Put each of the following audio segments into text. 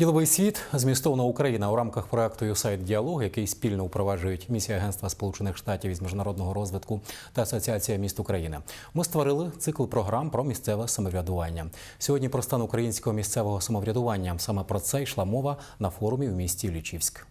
Діловий світ змістовна Україна у рамках проекту «Юсайт Діалог, який спільно впроваджують місія Агентства Сполучених Штатів із міжнародного розвитку та Асоціація міст України. Ми створили цикл програм про місцеве самоврядування. Сьогодні про стан українського місцевого самоврядування. Саме про це йшла мова на форумі в місті Лічівськ.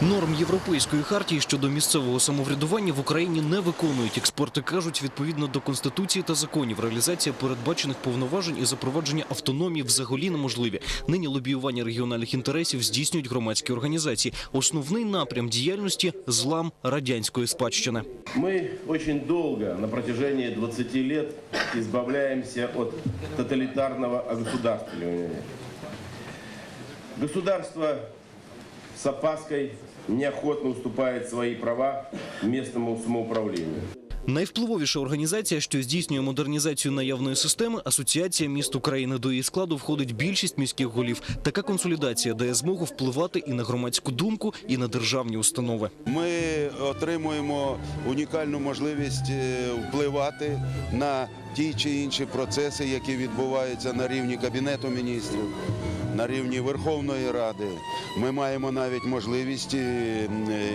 Норм європейської хартії щодо місцевого самоврядування в Україні не виконують. Експерти кажуть, відповідно до конституції та законів, реалізація передбачених повноважень і запровадження автономії взагалі неможливі. Нині лобіювання регіональних інтересів здійснюють громадські організації. Основний напрям діяльності злам радянської спадщини. Мы очень долго, на протяжении 20 лет, избавляемся от тоталитарного огосударствливания. Государство с опаской неохотно уступает свои права местному самоуправлению. Найвпливовіша організація, що здійснює модернізацію наявної системи, асоціація міст України. До її складу входить більшість міських голів. Така консолідація дає змогу впливати і на громадську думку, і на державні установи. Ми отримуємо унікальну можливість е, впливати на ті чи інші процеси, які відбуваються на рівні Кабінету міністрів, на рівні Верховної Ради. Ми маємо навіть можливість е,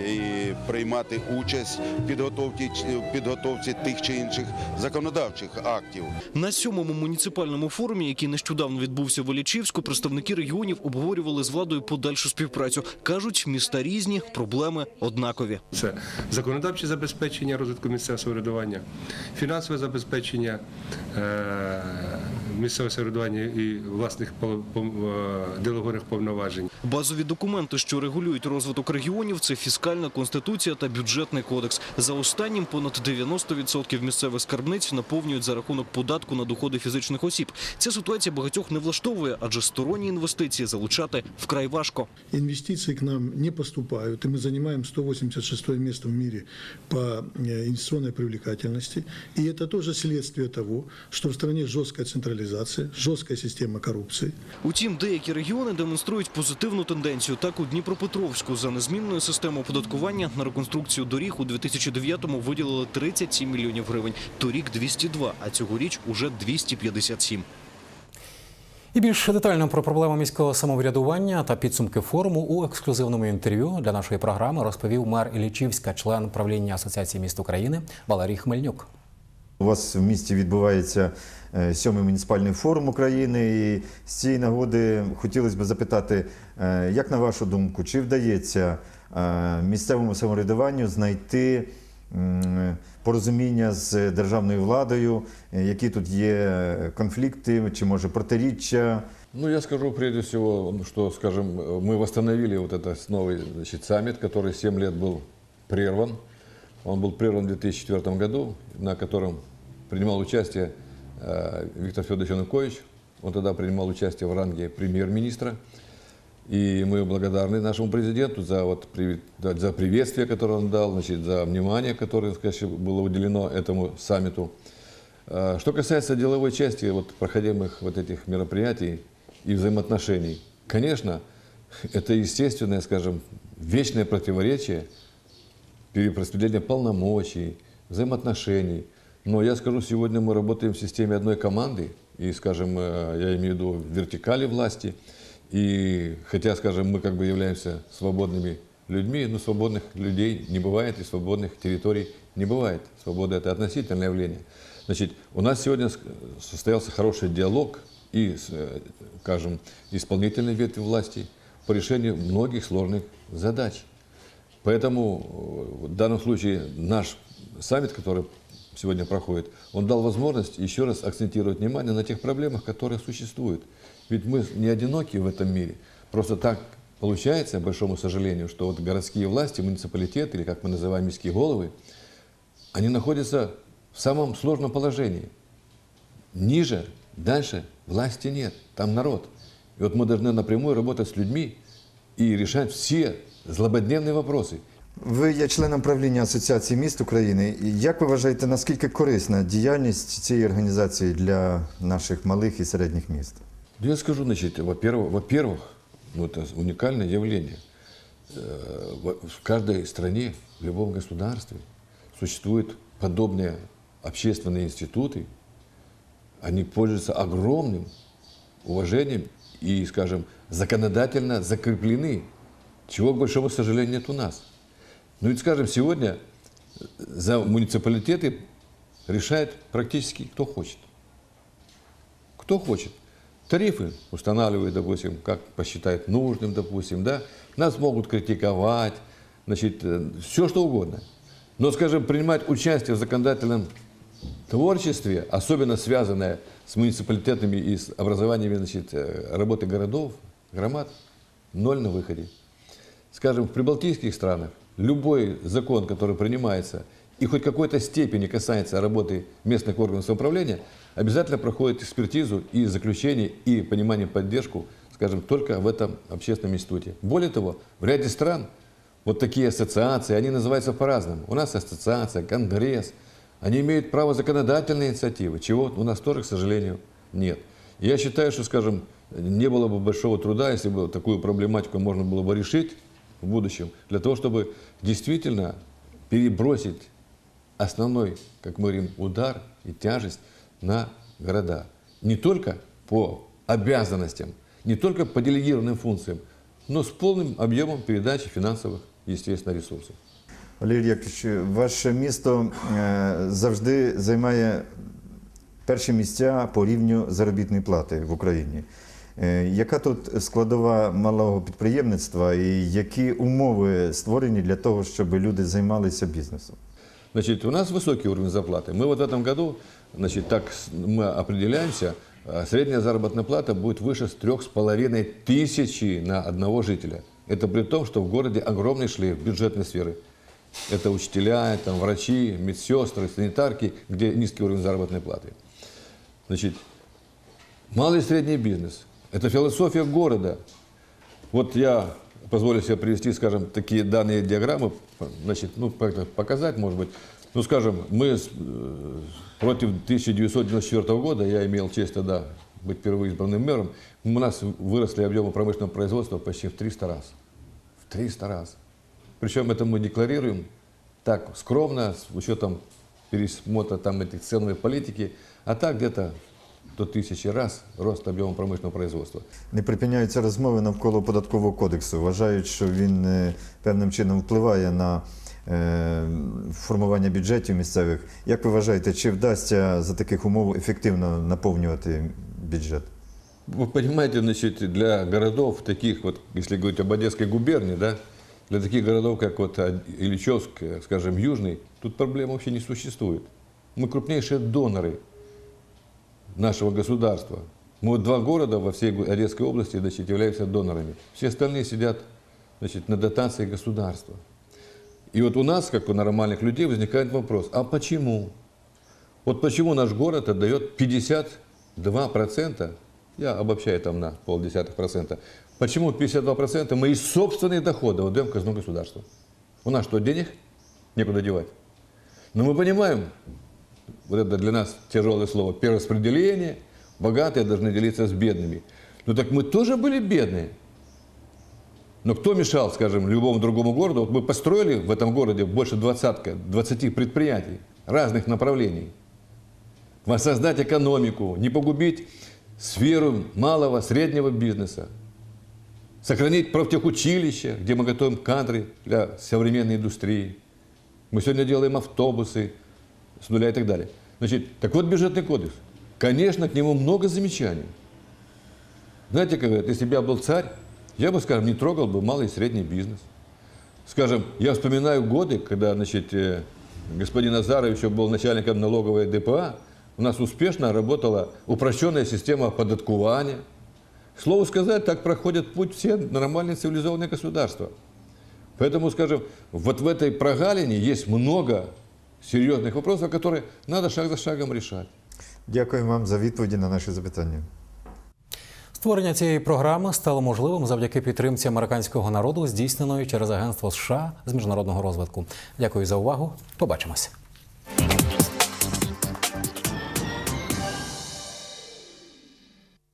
і приймати участь в підготовці, в підготовці тих чи інших законодавчих актів. На сьомому муніципальному форумі, який нещодавно відбувся в Олічівську, представники регіонів обговорювали з владою подальшу співпрацю. кажуть, міста різні, проблеми однакові. Це законодавче забезпечення розвитку місцевого самоврядування, фінансове забезпечення 呃 місцевого самоврядування і власних пов- пов- е, делегованих повноважень. Базові документи, що регулюють розвиток регіонів, це фіскальна конституція та бюджетний кодекс. За останнім понад 90% місцевих скарбниць наповнюють за рахунок податку на доходи фізичних осіб. Ця ситуація багатьох не влаштовує, адже сторонні інвестиції залучати вкрай важко. Инвестиции к нам не поступают, и мы занимаем 186 место в мире по э, инвестиционной привлекательности. И это тоже следствие того, что в стране жесткая централизация, жесткая система коррупции. Утім, деякі регіони демонструють позитивну тенденцію. Так у Дніпропетровську за незмінною системою оподаткування на реконструкцію доріг у 2009-му виділили 37 мільйонів гривень. Торік 202, а цьогоріч уже 257. І більш детально про проблему міського самоврядування та підсумки форуму у ексклюзивному інтерв'ю для нашої програми розповів мер Іллічівська, член правління Асоціації міст України Валерій Хмельнюк. У вас в місті відбувається сьомий муніципальний форум України. І з цієї нагоди хотілося б запитати, е, як на вашу думку, чи вдається е, місцевому самоврядуванню знайти м, порозуміння з державною владою, е, які тут є конфлікти чи може протиріччя? Ну, я скажу прежде всего, что, скажем, мы восстановили вот этот новый значит, саммит, который 7 лет был прерван. Он был прерван в 2004 году, на котором принимал участие э, Виктор Федорович Янукович. Он тогда принимал участие в ранге премьер-министра. И мы благодарны нашему президенту за, вот, за приветствие, которое он дал, значит, за внимание, которое конечно, было уделено этому саммиту. Э, Что касается деловой части вот, проходимых вот этих мероприятий и взаимоотношений, конечно, это естественное, скажем, вечное противоречие перераспределения полномочий, взаимоотношений. Но я скажу, сегодня мы работаем в системе одной команды, и, скажем, э, я имею в виду вертикали власти, и хотя, скажем, мы как бы являемся свободными людьми, но свободных людей не бывает, и свободных территорий не бывает. Свобода – это относительное явление. Значит, у нас сегодня состоялся хороший диалог и, э, скажем, исполнительной ветви власти по решению многих сложных задач. Поэтому э, в данном случае наш саммит, который сегодня проходит, он дал возможность еще раз акцентировать внимание на тех проблемах, которые существуют. Ведь мы не одиноки в этом мире. Просто так получается, к большому сожалению, что вот городские власти, муниципалитеты, или как мы называем мирские головы, они находятся в самом сложном положении. Ниже, дальше власти нет, там народ. И вот мы должны напрямую работать с людьми и решать все злободневные вопросы. Ви є членом правління Асоціації міст України. І Як ви вважаєте, наскільки корисна діяльність цієї організації для наших малих і середніх міст? Ну, Я скажу, значит, во-первых, во-первых, ну, это уникальное явление. Э, В в каждой стране, в любом государстве существуют подобные общественные институты. Они пользуются огромным уважением и, скажем, законодательно закреплены, чего, к большому сожалению, нет у нас. Ну ведь, скажем, сегодня за муниципалитеты решает практически кто хочет. Кто хочет. Тарифы устанавливают, допустим, как посчитает нужным, допустим, да. Нас могут критиковать, значит, все что угодно. Но, скажем, принимать участие в законодательном творчестве, особенно связанное с муниципалитетами и с образованием значит, э, работы городов, громад, ноль на выходе. Скажем, в прибалтийских странах любой закон, который принимается и хоть какой-то степени касается работы местных органов самоуправления, обязательно проходит экспертизу и заключение, и понимание, поддержку, скажем, только в этом общественном институте. Более того, в ряде стран вот такие ассоциации, они называются по-разному. У нас ассоциация, конгресс, они имеют право законодательной инициативы, чего у нас тоже, к сожалению, нет. Я считаю, что, скажем, не было бы большого труда, если бы такую проблематику можно было бы решить в будущем, для того, чтобы действительно перебросить основной, как мы говорим, удар и тяжесть на города. Не только по обязанностям, не только по делегированным функциям, но с полным объемом передачи финансовых, естественно, ресурсов. Валерій Яковлевич, ваше місто е, завжди займає перші місця по рівню заробітної плати в Україні. Е, Яка тут складова малого підприємництва і які умови створені для того, щоб люди займалися бізнесом? Значит, у нас высокий уровень зарплаты. Мы вот в этом году, значит, так с- мы определяемся, а, средняя заработная плата будет выше с трех с половиной тысячи на одного жителя. Это при том, что в городе огромный шлейф бюджетной сферы. Это учителя, там, врачи, медсестры, санитарки, где низкий уровень заработной платы. Значит, малый и средний бизнес – это философия города. Вот я позволю себе привести, скажем, такие данные диаграммы, значит, ну, показать, может быть. Ну, скажем, мы э, против 1994 года, я имел честь тогда быть впервые избранным мэром, у нас выросли объемы промышленного производства почти в 300 раз. В 300 раз. Причем это мы декларируем так скромно, с учетом пересмотра там этих ценовой политики, а так где-то до тысячи раз рост объема промышленного производства. Не припиняються розмови навколо податкового кодексу. Вважають, що він е, певним чином впливає на е, формування бюджетів місцевих. Як ви вважаєте, чи вдасться за таких умов ефективно наповнювати бюджет? Вы понимаете, значит, для городов таких вот, если говорить об Одесской губернии, да, для таких городов, как вот а, Ильичевск, э, скажем, Южный, тут проблем вообще не существует. Мы крупнейшие доноры Нашего государства. Мы вот два города во всей Одесской области значит, являются донорами. Все остальные сидят значит, на дотации государства. И вот у нас, как у нормальных людей, возникает вопрос, а почему? Вот почему наш город отдает 52%, я обобщаю там на полдесятых процента, почему 52% мы из собственных доходов отдаем казну государства? У нас что, денег некуда девать? Но мы понимаем, вот это для нас тяжелое слово, перераспределение, богатые должны делиться с бедными. Ну так мы тоже были бедные. Но кто мешал, скажем, любому другому городу? Вот мы построили в этом городе больше двадцатка, 20 предприятий разных направлений. Воссоздать экономику, не погубить сферу малого, среднего бизнеса. Сохранить профтехучилище, где мы готовим кадры для современной индустрии. Мы сегодня делаем автобусы с нуля и так далее. Значит, так вот бюджетный кодекс. Конечно, к нему много замечаний. Знаете, как говорят, если бы я был царь, я бы, скажем, не трогал бы малый и средний бизнес. Скажем, я вспоминаю годы, когда, значит, э, господин Азаров еще был начальником налоговой ДПА, у нас успешно работала упрощенная система оподаткування. К слову сказать, так проходят путь все нормальные цивилизованные государства. Поэтому, скажем, вот в этой прогалине есть много серьезных вопросов, які треба шаг за шагом рішати. Дякую вам за відповіді на наші запитання. Створення цієї програми стало можливим завдяки підтримці американського народу, здійсненої через Агентство США з міжнародного розвитку. Дякую за увагу. Побачимось.